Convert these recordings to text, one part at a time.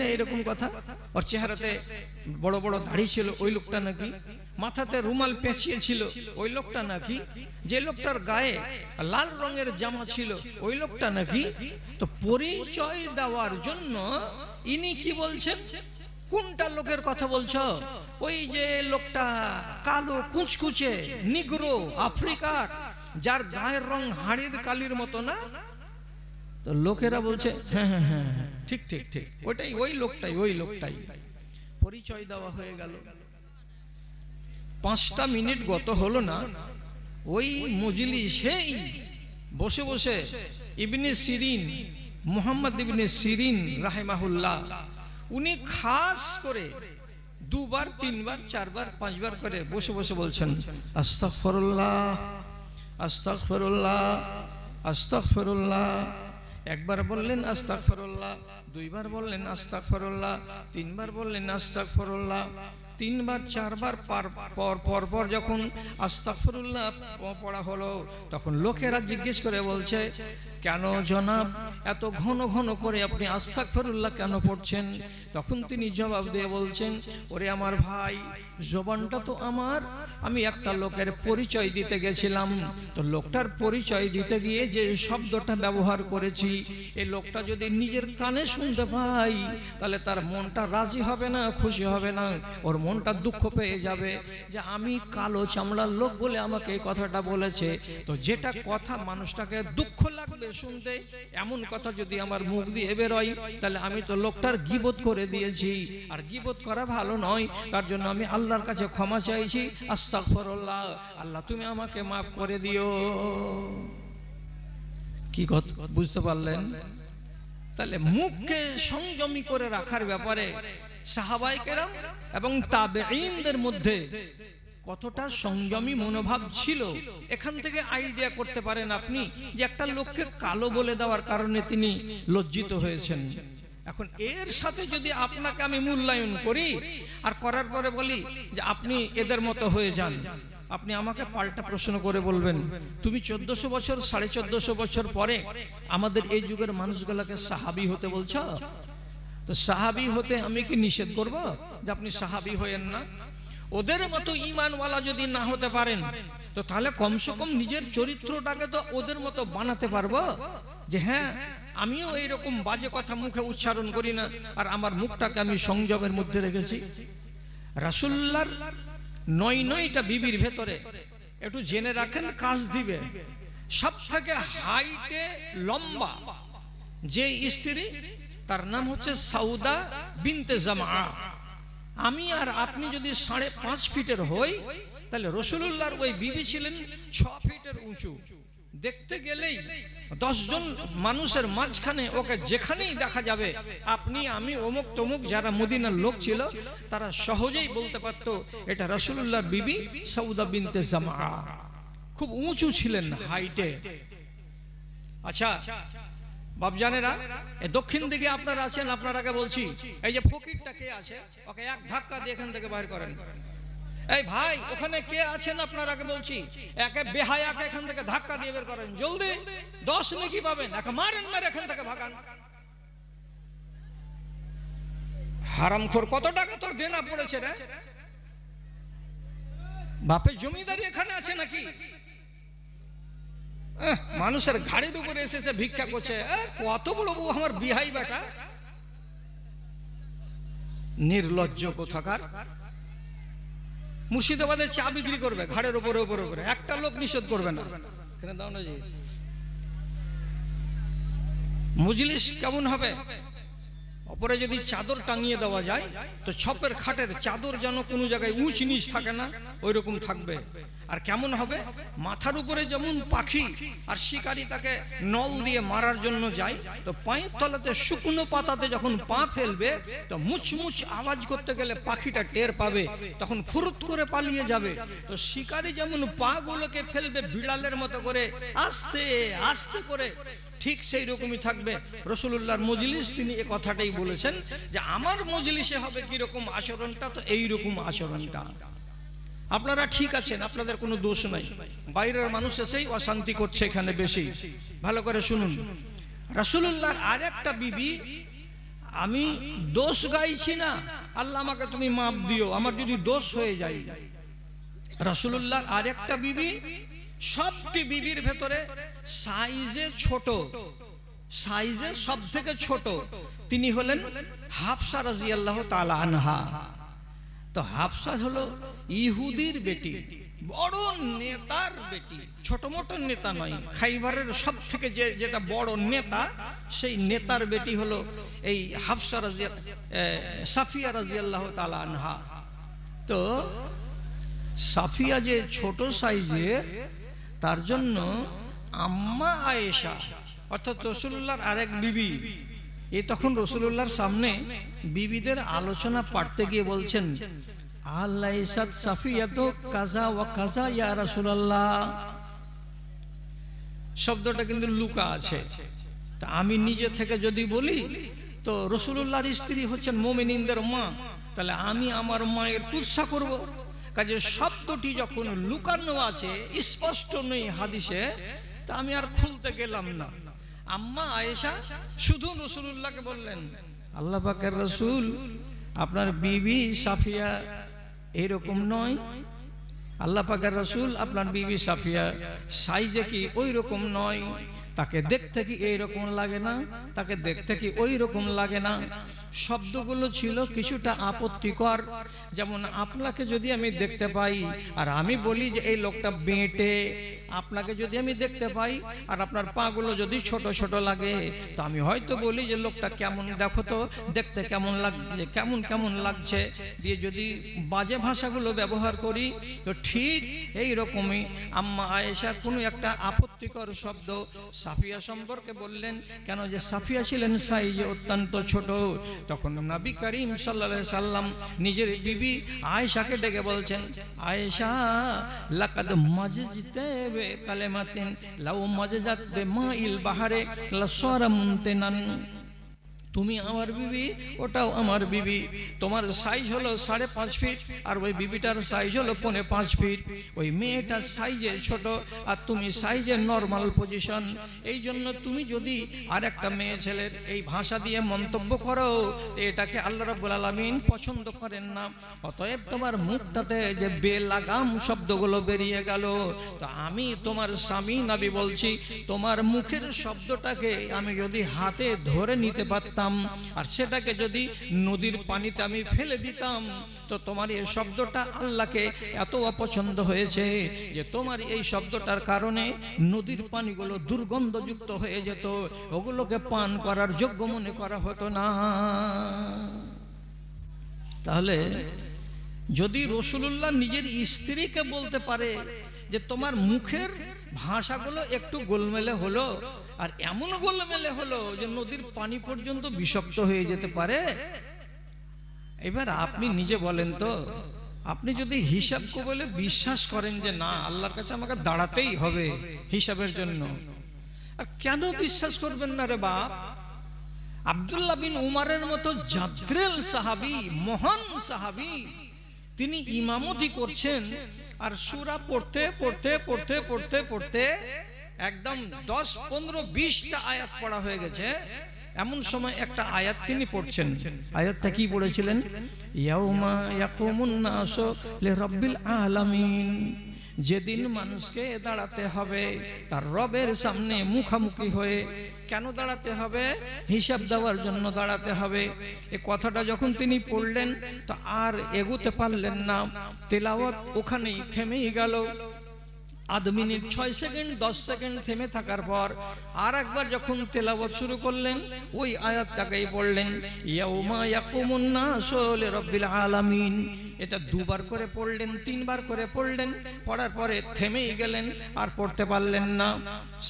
না এরকম কথা। ওর চেহারাতে বড় বড় দাড়ি ছিল ওই লোকটা নাকি। মাথাতে রুমাল পেঁচিয়ে ছিল ওই লোকটা নাকি। যে লোকটার গায়ে লাল রঙের জামা ছিল ওই লোকটা নাকি। তো পরিচয় দেওয়ার জন্য ইনি কি বলছেন? কোনটা লোকের কথা বলছো? ওই যে লোকটা কালো কুচকুচে নিগ্রো, আফ্রিকার, যার গায়ের রং হাড়ির কালির মতো না? তো লোকেরা বলছে হ্যাঁ হ্যাঁ হ্যাঁ হ্যাঁ, ঠিক ঠিক ঠিক ওইটাই ওই লোকটাই ওই লোকটাই। পরিচয় দেওয়া হয়ে গেল। পাঁচটা মিনিট গত হলো না ওই মজলি সেই বসে বসে ইবনে সিরিন মোহাম্মদ ইবনে সিরিন রাহেমাহুল্লাহ উনি খাস করে দুবার তিনবার চারবার পাঁচবার করে বসে বসে বলছেন আস্তাগফিরুল্লাহ আস্তাগফিরুল্লাহ আস্তাগফিরুল্লাহ। একবার বললেন আস্তাক ফরল্লাহ দুইবার বললেন আস্তাক ফরল্লাহ তিনবার বললেন আস্তাগফিরুল্লাহ তিনবার, চারবার, পার, পর পর যখন আস্তাগফিরুল্লাহ প- পড়া হলো, তখন লোকেরা জিজ্ঞেস করে বলছে, কেন জনাব, এত ঘন ঘন করে আপনি আস্তাগফিরুল্লাহ কেন পড়ছেন? তখন তিনি জবাব দিয়ে বলছেন, ওরে আমার ভাই, জবানটা তো আমার। আমি একটা লোকের পরিচয় দিতে গেছিলাম। তো লোকটার পরিচয় দিতে গিয়ে যে শব্দটা ব্যবহার করেছি এই লোকটা যদি নিজের কানে শুনতে পাই তাহলে তার মনটা রাজি হবে না, খুশি হবে না। ওর মনটা দুঃখ পেয়ে যাবে যে আমি কালো চামড়ার লোক বলে আমাকে এই কথাটা বলেছে। তো যেটা কথা মানুষটাকে দুঃখ লাগবে শুনতে, এমন কথা যদি আমার মুখ দিয়ে বেরোয়, তাহলে আমি তো লোকটার গিবত করে দিয়েছি। আর গিবত করা ভালো নয়, তার জন্য আমি আল্লাহর কাছে ক্ষমা চাইছি। আস্তাগফিরুল্লাহ, আল্লাহ তুমি আমাকে মাফ করে দিও। কি কথা বুঝতে পারলেন? তাহলে মুখকে সংযমী করে রাখার ব্যাপারে সাহাবাই কেরাম এবং তাবেঈনদের মধ্যে কতটা সংযমী মনোভাব ছিল এখান থেকে আইডিয়া করতে পারেন আপনি যে একটা লোককে কালো বলে দেওয়ার কারণে তিনি লজ্জিত হয়েছেন। এখন এর সাথে যদি আপনাকে আমি মূল্যায়ন করি আর করার পরে বলি যে আপনি এদের মতো হয়ে যান আপনি আমাকে পাল্টা প্রশ্ন করে বলবেন তুমি চোদ্দশো বছর সাড়ে চোদ্দশো বছর পরে আমাদের এই যুগের মানুষগুলোকে সাহাবি হতে বলছ? তো সাহাবি হতে আমি কি নিষেধ করব যে আপনি সাহাবি হয়েন না? ওদের মতো ইমানওয়ালা যদি না হতে পারেন, তো তাহলে কমসে কম নিজের চরিত্রটাকে তো ওদের মতো বানাতে পারব? যে হ্যাঁ আমিও এইরকম বাজে কথা মুখে উচ্চারণ করি না, আর আমার মুখটাকে আমি সংযমের মধ্যে রেখেছি। রাসুল্লার নয় নয়টা বিবির ভেতরে একটু জেনে রাখেন কাজ দিবে। সব থেকে হাইটে লম্বা যে স্ত্রী তার নাম হচ্ছে সাউদা বিনতে জামা আমি আর আপনি যদি সাড়ে পাঁচ ফিটের হই, তাহলে রসুলুল্লাহর ওই বিবি ছিলেন ছ ফিটের উঁচু। দেখতে গেলেই দশজন মানুষের মাঝখানে ওকে যেখানেই দেখা যাবে, আপনি, আমি, অমুক তমুক যারা মদিনার লোক ছিল, তারা সহজেই বলতে পারত, এটা রসুলুল্লাহর বিবি সৌদা বিনতে জামা খুব উঁচু ছিলেন হাইটে। আচ্ছা বাবজানেরা দক্ষিণ দিকে আপনারা আছেন আপনার আগে বলছি, এই যে ফকিরটা কে আছে? ওকে এক ধাক্কা দিয়ে এখান থেকে বাইর করেন। এই ভাই, ওখানে কে আছেন আপনার আগে বলছি? একে বেহায়াকে এখান থেকে ধাক্কা দিয়ে বের করেন। জলদি, দশ নাকি পাবেন, একে মারেন, মারে এখান থেকে ভাগান। হারামখোর, কত টাকা তোর দেনা পড়েছে রে? বাপের জমিদারি এখানে আছে নাকি? মানুষের ঘাড়ির উপরে এসেছে ভিক্ষা করছে। কত বড় বউ আমার বিহাই বেটা। নির্লজ্জ কোথাকার। মুর্শিদাবাদে চা বিক্রি করবে, ঘাড়ের উপরে উপরে উপরে। একটা লোক নিষেধ করবে না। না মজলিস কেমন হবে? অপরে যদি চাদর টাঙিয়ে দেওয়া যায়, তো ছপের খাটের চাদর যেন কোনো জায়গায় উঁচ নিচ থাকে না ওই রকম থাকবে। আর কেমন হবে? মাথার উপরে যেমন পাখি আর শিকারি তাকে নল দিয়ে মারার জন্য যায়, তো পায়ের তলাতে শুকনো পাতাতে যখন পা ফেলবে, তো মুচমুচ আওয়াজ করতে গেলে পাখিটা টের পাবে, তখন ফুরুত করে পালিয়ে যাবে। তো শিকারি যেমন পা গুলোকে ফেলবে বিড়ালের মতো করে, আস্তে আস্তে করে ঠিক সেই রকমই থাকবে। রসুল্লাহর মজলিস, তিনি এ কথাটাই বলেছেন যে, আমার মজলিসে হবে কীরকম আচরণটা? তো এই রকম আচরণটা। আপনারা ঠিক আছেন, আপনাদের কোনো দোষ নাই। বাইরের মানুষ এসেই অশান্তি করছে এখানে বেশি। ভালো করে শুনুন। রাসুলুল্লাহর আর একটা বিবি, আমি দোষ গাইছি না। আল্লাহ আমাকে তুমি মাপ দিও। আমার যদি দোষ হয়ে যায়। রসুল্লাহর আরেকটা বিবি সবটি বিবির ভেতরে সাইজে ছোট, সাইজে সব থেকে ছোট। তিনি হলেন হাফসা রাজি আল্লাহ আনহা। তো হাফসা হলো ইহুদির বেটি, বড় নেতার বেটি, ছোট মোটো নেতা নয়, খাইবারের সব থেকে যে, যেটা বড় নেতা, সেই নেতার বেটি হলো এই হাফসা রাজি সাফিয়া রাজি আল্লাহ আনহা। তো সাফিয়া যে ছোট সাইজের তার জন্য আম্মা আয়েশা, অর্থাৎ রসুল্লাহর আরেক বিবি। এ তখন রসুল্লাহর সামনে বিবিদের আলোচনা পাঠতে গিয়ে বলছেন আল্লাহ সাফিয়া তো কাজা ও কাজা ইয়া রাসুলাল্লাহ। শব্দটা কিন্তু লুকা আছে। তা আমি নিজে থেকে যদি বলি, তো রসুল্লাহর স্ত্রী হচ্ছেন মোমিনিনদের মা, তাহলে আমি আমার মায়ের কুৎসা করব। কাজে শব্দটি যখন লুকানো আছে, স্পষ্ট নেই হাদিসে, তা আমি আর খুলতে গেলাম না। আম্মা আয়েশা, শুধু রসুল্লাহকে বললেন, আল্লাহ পাকের রসুল, আপনার বিবি সাফিয়া এরকম নয়। আল্লাহ পাকের রসুল, আপনার বিবি সাফিয়া সাইজে কি ওই রকম নয়? তাকে দেখতে কি এইরকম লাগে না? তাকে দেখতে কি ওই রকম লাগে না? শব্দগুলো ছিল কিছুটা আপত্তিকর। যেমন, আপনাকে যদি আমি দেখতে পাই আর আমি বলি যে এই লোকটা বেঁটে, আপনাকে যদি আমি দেখতে পাই আর আপনার পাগুলো যদি ছোট ছোট লাগে, তো আমি হয়তো বলি যে লোকটা কেমন, দেখো তো, দেখতে কেমন লাগছে, কেমন কেমন লাগছে। দিয়ে যদি বাজে ভাষাগুলো ব্যবহার করি, তো ঠিক এই রকমই আম্মা আয়েশা কোনো একটা আপত্তিকর শব্দ সাফিয়া সম্পর্কে বললেন, কেন যে সাফিয়া ছিলেন সাইজ অত্যন্ত ছোট। তখন নবী করিম সাল্লা সাল্লাম নিজের বিবি আয়েশাকে ডেকে বলছেন, আয়েশা, লাকাদ মাঝে জিতে কালে মাতেন লাউ মাঝে যাতবে মা ইল বাহারে লাসরামতেনান তুমি আমার বিবি, ওটাও আমার বিবি। তোমার সাইজ হলো সাড়ে পাঁচ ফিট আর ওই বিবিটার সাইজ হলো পৌনে পাঁচ ফিট ওই মেয়েটার সাইজে ছোট, আর তুমি সাইজে নর্মাল পজিশন এই জন্য তুমি যদি আর একটা মেয়ে ছেলের এই ভাষা দিয়ে মন্তব্য করো, তো এটাকে আল্লাহ রাব্বুল আলামিন পছন্দ করেন না। অতএব তোমার মুখটাতে যে বেলাগাম শব্দগুলো বেরিয়ে গেল, তো আমি তোমার স্বামী নাবি বলছি, তোমার মুখের শব্দটাকে আমি যদি হাতে ধরে নিতে পারতাম আর সেটাকে যদি নদীর পানিতে আমি ফেলে দিতাম, তো তোমার এই শব্দটা আল্লাহকে এত অপছন্দ হয়েছে যে তোমার এই শব্দটার কারণে নদীর পানিগুলো দুর্গন্ধযুক্ত হয়ে যেত। ওগুলোকে পান করার যোগ্য মনে করা হতো না। তাহলে যদি রসুল্লাহ নিজের স্ত্রীকে বলতে পারে যে তোমার মুখের ভাষাগুলো একটু গোলমেলে হলো আর এমন গোলমেলে হলো যে নদীর পানি পর্যন্ত বিষাক্ত হয়ে যেতে পারে? এবার আপনি নিজে বলেন তো, আপনি যদি হিসাব বলে বিশ্বাস করেন যে না, আল্লাহর কাছে আমাকে দাঁড়াতেই হবে হিসাবের জন্য, আর কেন বিশ্বাস করবেন না রে বাপ? আবদুল্লাহ বিন উমারের মতো জাদ্রেল সাহাবি, মহান সাহাবি, তিনি ইমামতি করছেন, আর সুরা পড়তে পড়তে পড়তে পড়তে পড়তে একদম দশ, পনেরো, বিশটা আয়াত পড়া হয়ে গেছে। এমন সময় একটা আয়াত তিনি পড়ছেন। আয়াতটা কি পড়েছিলেন? যেদিন মানুষকে দাঁড়াতে হবে, তার রবের সামনে মুখামুখি হয়ে কেন দাঁড়াতে হবে? হিসাব দেওয়ার জন্য দাঁড়াতে হবে। এ কথাটা যখন তিনি পড়লেন, তো আর এগোতে পারলেন না। তেলাওয়াত ওখানেই থেমেই গেল। আধ মিনিট, ছয় সেকেন্ড, দশ সেকেন্ড থেমে থাকার পর আর একবার যখন তেলাওয়াত শুরু করলেন, ওই আয়াতটাকেই পড়লেন আলামিন। এটা দুবার করে পড়লেন, তিনবার করে পড়লেন, পড়ার পরে থেমেই গেলেন, আর পড়তে পারলেন না।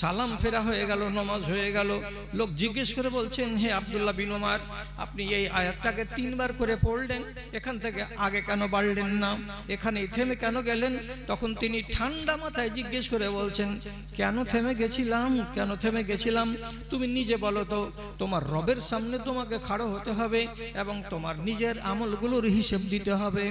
সালাম ফেরা হয়ে গেল, নমাজ হয়ে গেল। লোক জিজ্ঞেস করে বলছেন, হে আব্দুল্লাহ বিন ওমর আপনি এই আয়াতটাকে তিনবার করে পড়লেন, এখান থেকে আগে কেন বাড়লেন না? এখানে থেমে কেন গেলেন? তখন তিনি ঠান্ডা মাথায় জিজ্ঞেস করে বলছেন, কেন থেমে গেছিলাম? কেন থেমে গেছিলাম? তুমি নিজে বলো তো, তোমার রবের সামনে তোমাকে খাড়ো হতে হবে এবং তোমার নিজের আমলগুলোর হিসেব দিতে হবে।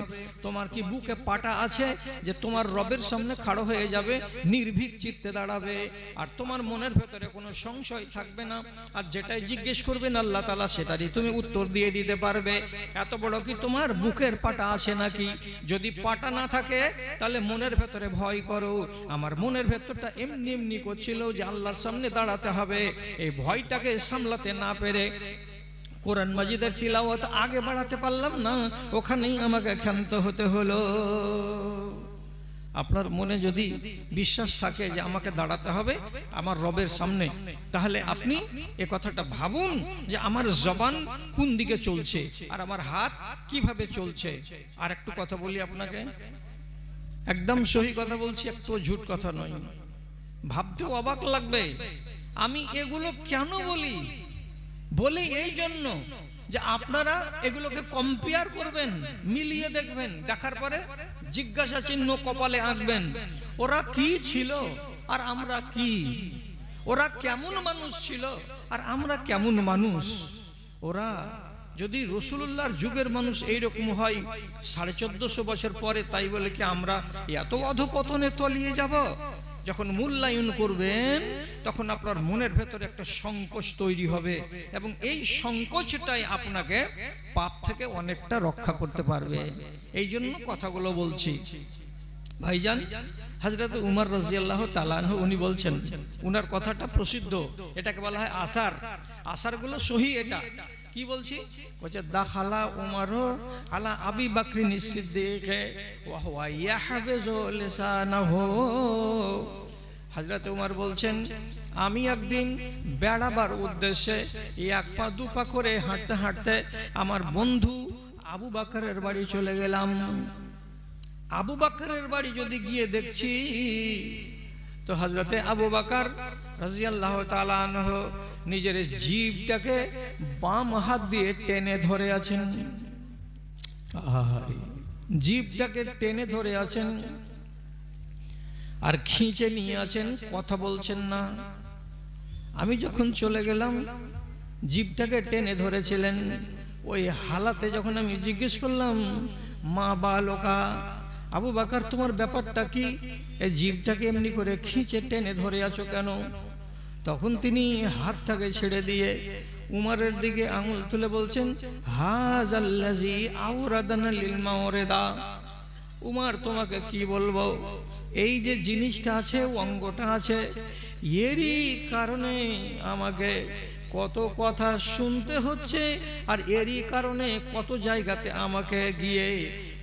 তোমার কি বুকে পাটা আছে যে তোমার রবের সামনে খাড়ো হয়ে যাবে, নির্ভীক চিত্তে দাঁড়াবে? আর তোমার মনের ভেতরে কোনো সংশয় থাকবে না। আর যেটাই জিজ্ঞেস করবেন আল্লাহ তালা সেটারই তুমি উত্তর দিয়ে দিতে পারবে। এত বড় কি তোমার বুকের পাটা আছে নাকি? যদি পাটা না থাকে, তাহলে মনের ভেতরে ভয় করো। আমার মনের ভেতরটা এমনি এমনি করছিল যে আল্লাহর সামনে দাঁড়াতে হবে। এই ভয়টাকে সামলাতে না পেরে কোরআন মাজিদের তিলাওয়াত আগে বাড়াতে পারলাম না, ওখানেই আমাকে ক্ষান্ত হতে হলো। আপনার মনে যদি বিশ্বাস থাকে যে আমাকে দাঁড়াতে হবে আমার রবের সামনে, তাহলে আপনি এ কথাটা ভাবুন যে আমার জবান কোন দিকে চলছে আর আমার হাত কীভাবে চলছে। আর একটু কথা বলি আপনাকে। একদম সহি কথা বলছি একটু ঝুট কথা নয়। ভাবতেও অবাক লাগবে, আমি এগুলো কেন বলি? বলি এই জন্য যে আপনারা এগুলোকে কম্পেয়ার করবেন, মিলিয়ে দেখবেন, দেখার পরে জিজ্ঞাসা চিহ্ন কপালে আঁকবেন, ওরা কি ছিল আর আমরা কি? ওরা কেমন মানুষ ছিল আর আমরা কেমন মানুষ? ওরা যদি রসুল্লাহর যুগের মানুষ এইরকম হয়, সাড়ে চোদ্দশো বছর পরে তাই বলে কি আমরা এত অধপতনে তলিয়ে যাব? যখন মূল্যায়ন করবেন, তখন আপনার মনের ভেতরে একটা সংকোচ তৈরি হবে এবং এই সংকোচটাই আপনাকে পাপ থেকে অনেকটা রক্ষা করতে পারবে। এই জন্য কথাগুলো বলছি। ভাইজান হাজরত উমর রাজিয়াল্লাহ তালানহ উনি বলছেন, উনার কথাটা প্রসিদ্ধ। এটাকে বলা হয় আসার। আসারগুলো সহি এটা। কি বলছি? বলছে, দাখালা উমর আলা আবি বাকরি লিসানাহু। হজরত বলছেন, আমি একদিন বেড়াবার উদ্দেশ্যে এক পা, দু পা করে হাঁটতে হাঁটতে আমার বন্ধু আবু বাকারের বাড়ি চলে গেলাম। আবু বাকারের বাড়ি যদি গিয়ে দেখছি, তো হজরতে আবু বাকার রাজিয়াল্লাহ তালানহ নিজের জীবটাকে বাম হাত দিয়ে টেনে ধরে আছেন। জীবটাকে টেনে ধরে আছেন আর খিঁচে নিয়ে আছেন, কথা বলছেন না। আমি যখন চলে গেলাম, জীবটাকে টেনে ধরেছিলেন। ওই হালাতে যখন আমি জিজ্ঞেস করলাম, মা বালকা, আবু বাকার, তোমার ব্যাপারটা কি? এই জীবটাকে এমনি করে খিঁচে টেনে ধরে আছো কেন? তখন তিনি হাতটাকে ছেড়ে দিয়ে উমারের দিকে আঙুল তুলে বলছেন হাজ আল্লাজি আউরাদানা লিল মাওরেদা। উমার, তোমাকে কি বলব? এই যে জিনিসটা আছে, অঙ্গটা আছে, এরই কারণে আমাকে কত কথা শুনতে হচ্ছে, আর এরই কারণে কত জায়গাতে আমাকে গিয়ে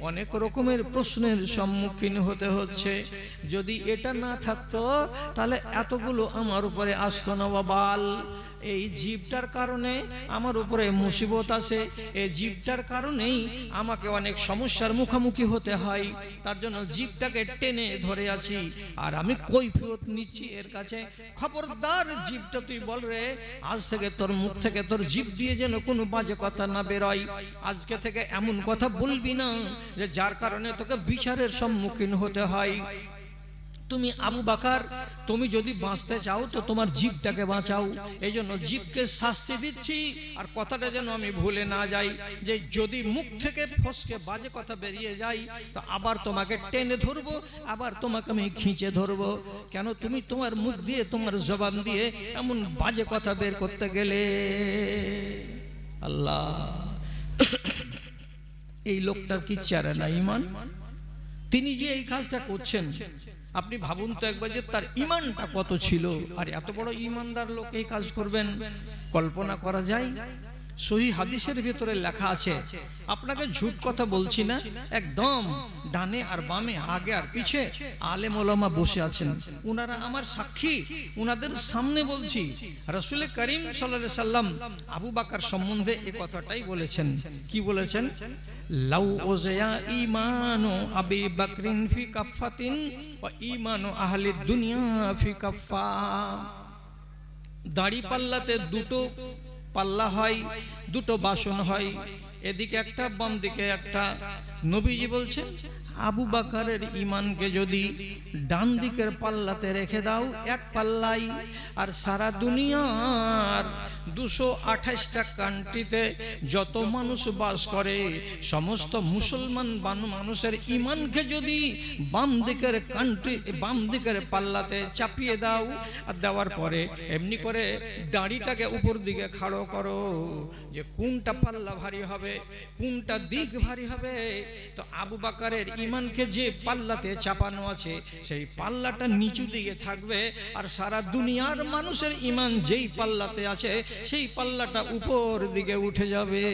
অনেক রকমের প্রশ্নের সম্মুখীন হতে হচ্ছে। যদি এটা না থাকতো, তাহলে এতগুলো আমার উপরে আসতো না, বাবাল। এই জীবটার কারণে আমার উপরে মুসিবত আছে। এই জীবটার কারণেই আমাকে অনেক সমস্যার মুখোমুখি হতে হয়। তার জন্য জীবটাকে টেনে ধরে আছি। আর আমি কৈফিয়ত নিচ্ছি এর কাছে। খবরদার জীবটা তুই বল রে, আজ থেকে তোর মুখ থেকে তোর জীব দিয়ে যেন কোনো বাজে কথা না বেরোয়। আজকে থেকে এমন কথা বলবি না। যে যার কারণে তোকে বিচারের সম্মুখীন হতে হয়। তুমি আবু বাকার, তুমি যদি বাঁচতে চাও তো তোমার জীবটাকে বাঁচাও। এই জন্য জীবকে শাস্তি দিচ্ছি। আর কথাটা যেন আমি ভুলে না যাই, যে যদি মুখ থেকে ফসকে বাজে কথা বেরিয়ে যায়, তো আবার তোমাকে টেনে ধরবো, আবার তোমাকে আমি খিঁচে ধরবো। কেন তুমি তোমার মুখ দিয়ে, তোমার জবান দিয়ে এমন বাজে কথা বের করতে গেলে? আল্লাহ। এই লোকটার কি চারে না ইমান? তিনি যে এই কাজটা করছেন, আপনি ভাবুন তো একবার যে তার ইমানটা কত ছিল। আর এত বড় ইমানদার লোক এই কাজ করবেন, কল্পনা করা যায়? সহি হাদিসের ভিতরে লেখা আছে, আপনাকে ঝুট কথা বলছি না, একদম ডানে আর বামে, আগে আর পিছে আলেম ওলামা বসে আছেন। উনারা আমার সাক্ষী, উনাদের সামনে বলছি। রসুল করিম সাল্লাহ সাল্লাম আবু বাকার সম্বন্ধে এ কথাটাই বলেছেন। কি বলেছেন? লাউ ওজয়া ইমানো আবি বাকরিন ফি কাফাতিন ওয়া ইমানো আহলি দুনিয়া ফি কাফা দাড়ি পাল্লাতে দুটো পাল্লা হয় দুটো বাসন হয় এদিকে একটা বাম দিকে একটা। নবীজি বলছেন আবু বাকারের ইমানকে যদি ডান দিকের পাল্লাতে রেখে দাও, এক পাল্লাই, আর সারা দুনিয়ার দুশো আঠাশটা কান্ট্রিতে যত মানুষ বাস করে, সমস্ত মুসলমান মানুষের ইমানকে যদি বাম দিকের কান্ট্রি, বাম দিকের পাল্লাতে চাপিয়ে দাও, আর দেওয়ার পরে এমনি করে দাড়িটাকে উপর দিকে খাড়ো করো, যে কোনটা পাল্লা ভারী হবে, কোনটা দিক ভারী হবে। তো আবু বাকারের ইমানকে যে পাল্লাতে চাপানো আছে, সেই পাল্লাটা নিচু দিকে থাকবে আর সারা দুনিয়ার মানুষের ইমান যেই পাল্লাতে আছে, সেই পাল্লাটা উপর দিকে উঠে যাবে।